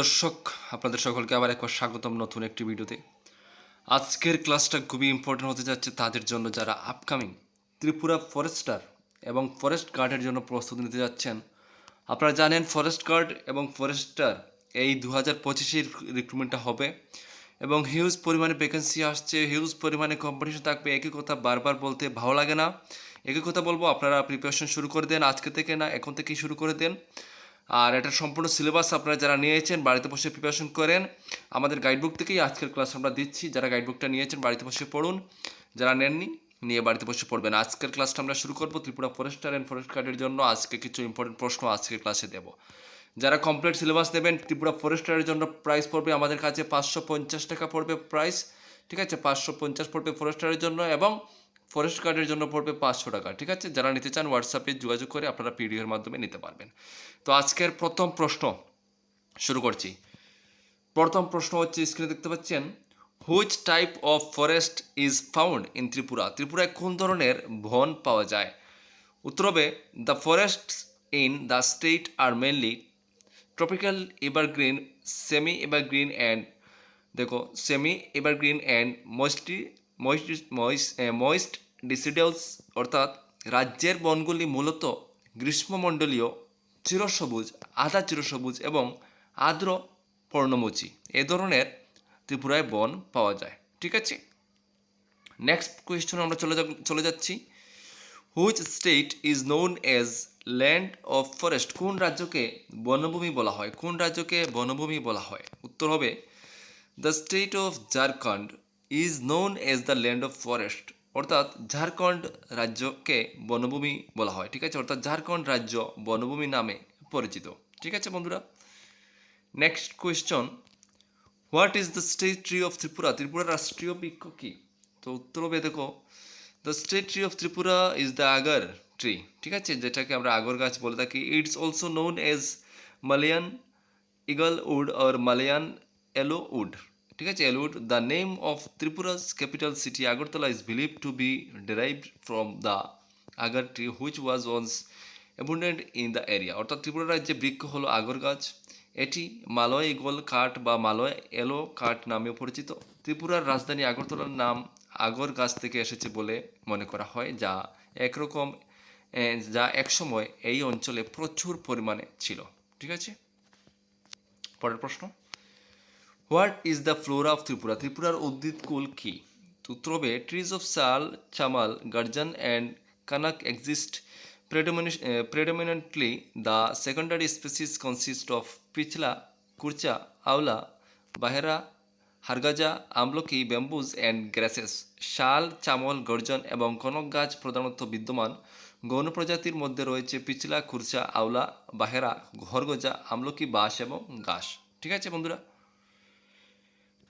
দর্শক, আপনাদের সকলকে আবার একবার স্বাগতম নতুন একটি ভিডিওতে। আজকের ক্লাসটা খুবই ইম্পর্টেন্ট হতে যাচ্ছে তাদের জন্য যারা আপকামিং ত্রিপুরা ফরেস্টার এবং ফরেস্ট গার্ডের জন্য প্রস্তুতি নিতে যাচ্ছেন। আপনারা জানেন ফরেস্ট গার্ড এবং ফরেস্টার এই দু হাজার পঁচিশের রিক্রুটমেন্টটা হবে এবং হিউজ পরিমাণে ভ্যাকেন্সি আসছে হিউজ পরিমাণে কম্পিটিশন থাকবে। একই কথা বারবার বলতে ভালো লাগে না। একই কথা বলব, আপনারা প্রিপারেশন শুরু করে দেন, আজকে থেকে না, এখন থেকেই শুরু করে দেন। আর এটা সম্পূর্ণ সিলেবাস আপনারা যারা নিয়েছেন, বাড়িতে বসে প্রিপারেশন করেন, আমাদের গাইডবুক থেকেই আজকের ক্লাস আমরা দিচ্ছি। যারা গাইডবুকটা নিয়েছেন, বাড়িতে বসে পড়ুন। যারা নেননি, নিয়ে বাড়িতে বসে পড়বেন। আজকের ক্লাসটা আমরা শুরু করব ত্রিপুরা ফরেস্টার অ্যান্ড ফরেস্ট গার্ডের জন্য। আজকে কিছু ইম্পর্টেন্ট প্রশ্ন আজকের ক্লাসে দেব। যারা কমপ্লিট সিলেবাস নেবেন, ত্রিপুরা ফরেস্টারের জন্য প্রাইস পড়বে আমাদের কাছে পাঁচশো পঞ্চাশ টাকা পড়বে প্রাইস ঠিক আছে? পাঁচশো পঞ্চাশ পড়বে ফরেস্টারের জন্য এবং ফরেস্ট গার্ডের জন্য পড়বে পাঁচশো টাকা, ঠিক আছে? যারা নিতে চান হোয়াটসঅ্যাপে যোগাযোগ করে আপনারা পিডিএর মাধ্যমে নিতে পারবেন। তো আজকের প্রথম প্রশ্ন শুরু করছি। প্রথম প্রশ্ন হচ্ছে স্ক্রিনে দেখতে পাচ্ছেন which type of forest is found in Tripura? ত্রিপুরায় কোন ধরনের বন পাওয়া যায়? উত্তর হবে the forest in the state are mainly tropical evergreen semi evergreen and দেখো semi evergreen and moist moist moist deciduous অর্থাৎ রাজ্যের বনগুলি মূলত গ্রীষ্মমণ্ডলীয় চিরসবুজ, আধা চিরসবুজ এবং আর্দ্র পর্ণমোচী। এ ধরনের ত্রিপুরায় বন পাওয়া যায়। ঠিক আছে? নেক্সট কোয়েশ্চন আমরা চলে চলে যাচ্ছি। Which state is known as land of forest কোন রাজ্যকে বনভূমি বলা হয়? কোন রাজ্যকে বনভূমি বলা হয়? উত্তর হবে the state of Jharkhand is known as the land of forest অর্থাৎ ঝাড়খণ্ড রাজ্যকে বনভূমি বলা হয়, ঠিক আছে? অর্থাৎ ঝাড়খণ্ড রাজ্য বনভূমি নামে পরিচিত, ঠিক আছে বন্ধুরা? Next question what is the state tree of Tripura? ত্রিপুরার রাষ্ট্রীয় বৃক্ষ কী? তো উত্তর হবে, দেখো the state tree of Tripura is the agar tree ঠিক আছে? যেটাকে আমরা আগর গাছ বলে থাকি। It's also known as Malayan eagle wood or Malayan aloe wood ঠিক আছে aloewood the name of Tripura's capital city Agartala is believe to be derived from the agar tree which was once abundant in the area. অর্থাৎ ত্রিপুরা রাজ্যে বৃক্ষ হলো আগর গাছ। এটি Malay eagle কাঠ বা মালয় এলো কাঠ নামেও পরিচিত। ত্রিপুরার রাজধানী আগরতলার নাম আগর গাছ থেকে এসেছে বলে মনে করা হয়, যা একরকম যা একসময় এই অঞ্চলে প্রচুর পরিমাণে ছিল। ঠিক আছে? পরের প্রশ্ন। What is the flora of Tripura ত্রিপুরার উদ্ভিদকুল কি উত্তর হবে trees of sal chamal garjan and kanak exist predominantly. The secondary species consist of pichla, kurcha, aula, bahera hargaja amlaki bamboos and grasses শাল চামল গর্জন এবং কনক গাছ প্রধানত বিদ্যমান। গৌণ প্রজাতির মধ্যে রয়েছে পিছলা খুরচা আওলা বাহেরা ঘরগজা আমলকি বাঁশ এবং ঘাস ঠিক আছে বন্ধুরা?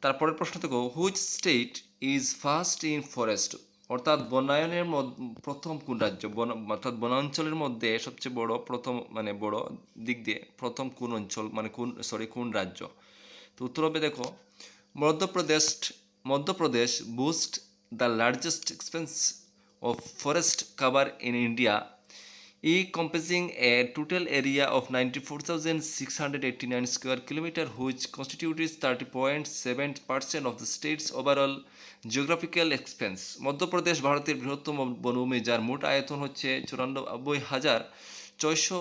তারপরের প্রশ্ন থেকে which state is first in forest অর্থাৎ বনায়নের প্রথম কোন রাজ্য? অর্থাৎ বনাঞ্চলের মধ্যে সবচেয়ে বড়, প্রথম মানে বড় দিক দিয়ে প্রথম কোন অঞ্চল মানে কোন সরি কোন রাজ্য? তো উত্তর হবে দেখো, Madhya Pradesh Madhya Pradesh boasts the largest expanse of forest cover in India e comprising a total area of 94,689 square kilometer which constitutes 30.7% of the state's overall geographical expanse Madhya Pradesh ভারতের বৃহত্তম বনভূমি যার মোট আয়তন হচ্ছে চুরানব্বই হাজার ছয়শো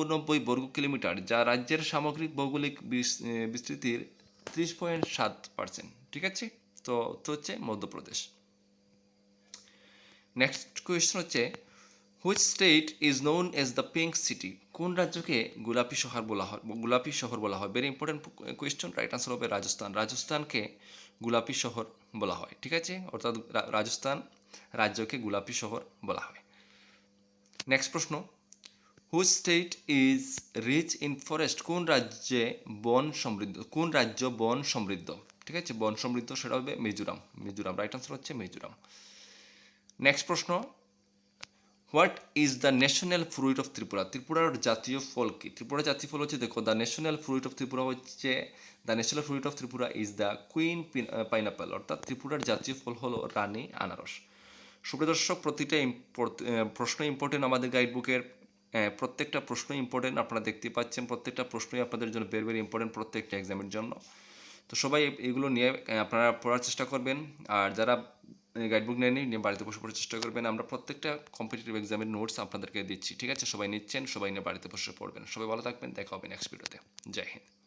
উননব্বই বর্গ কিলোমিটার যা রাজ্যের সামগ্রিক ভৌগোলিক বিস্তৃতির ত্রিশ পয়েন্ট সাত পার্সেন্ট ঠিক আছে? তো হচ্ছে মধ্যপ্রদেশ নেক্সট কোয়েশ্চন হচ্ছে which state is known as the pink city কোন রাজ্যকে গোলাপি শহর বলা হয়? গোলাপি শহর বলা হয়। Very important question right answer হবে রাজস্থান। রাজস্থানকে গোলাপি শহর বলা হয়, ঠিক আছে? অর্থাৎ রাজস্থান রাজ্যকে গোলাপি শহর বলা হয়। নেক্সট প্রশ্ন which state is rich in forest কোন রাজ্যে বন সমৃদ্ধ? কোন রাজ্য বন সমৃদ্ধ? ঠিক আছে? বন সমৃদ্ধ সেটা হবে মিজোরাম। মিজোরাম রাইট আনসার হচ্ছে মিজোরাম। নেক্সট প্রশ্ন what is the national fruit of Tripura ত্রিপুরার জাতীয় ফল কি ত্রিপুরা জাতীয় ফল হচ্ছে দেখো the national fruit of Tripura হচ্ছে the national fruit of Tripura is the queen pineapple অর্থাৎ ত্রিপুরার জাতীয় ফল হলো রানী আনারস। সুপ্রিয় দর্শক প্রতিটা প্রশ্ন ইম্পর্টেন্ট আমাদের গাইড বুকের হ্যাঁ, প্রত্যেকটা প্রশ্ন ইম্পর্টেন্ট আপনারা দেখতে পাচ্ছেন প্রত্যেকটা প্রশ্নই আপনাদের জন্য ভেরি ভেরি ইম্পর্টেন্ট প্রত্যেকটা এক্সামের জন্য। তো সবাই এগুলো নিয়ে আপনারা পড়ার চেষ্টা করবেন। আর যারা গাইডবুক নিয়ে নিয়ে বাড়িতে বসে পড়ার চেষ্টা করবেন। আমরা প্রত্যেকটা কম্পিটিটিভ এক্সামের নোটস আপনাদেরকে দিচ্ছি। ঠিক আছে? সবাই নিচ্ছেন, সবাই নিয়ে বাড়িতে বসে পড়বেন। সবাই ভালো থাকবেন। দেখা হবে নেক্সট ভিডিওতে জয় হিন্দ।